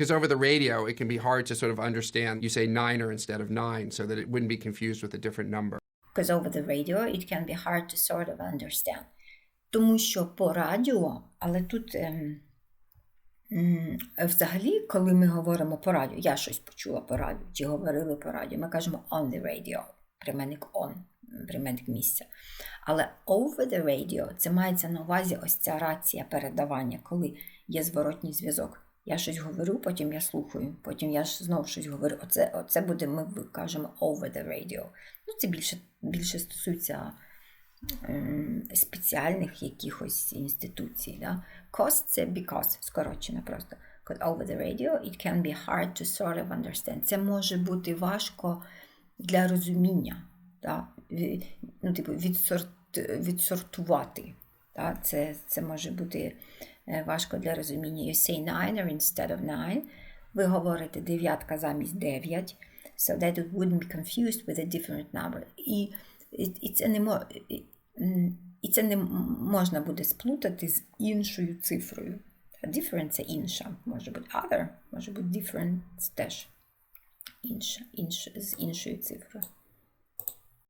Because over the radio, it can be hard to sort of understand. You say niner instead of nine, so that it wouldn't be confused with a different number. Because over the radio it can be hard to sort of understand. Тому що по радіо, але тут ем, взагалі, коли ми говоримо по радіо, я щось почула по радіо, чи говорили по радіо, ми кажемо on the radio, прийменник on, прийменник місця. Але over the radio це мається на увазі ось ця рація передавання, коли є зворотній зв'язок. Я щось говорю, потім я слухаю, потім я ж знову щось говорю. Оце, оце буде, ми кажемо over the radio. Ну, це більше, більше стосується ем, спеціальних якихось інституцій. Да? Cost – це because, скорочено просто. Over the radio it can be hard to sort of understand. Це може бути важко для розуміння. Да? Ну, типу, відсорт, відсортувати. Да? Це, це може бути важко для розуміння. You say niner instead of nine. Ви говорите дев'ятка замість дев'ять. So that it wouldn't be confused with a different number. І, і, це, не можна буде сплутати з іншою цифрою. Different – це інша. Може бути other, може бути different теж інша, інша, з іншою цифрою.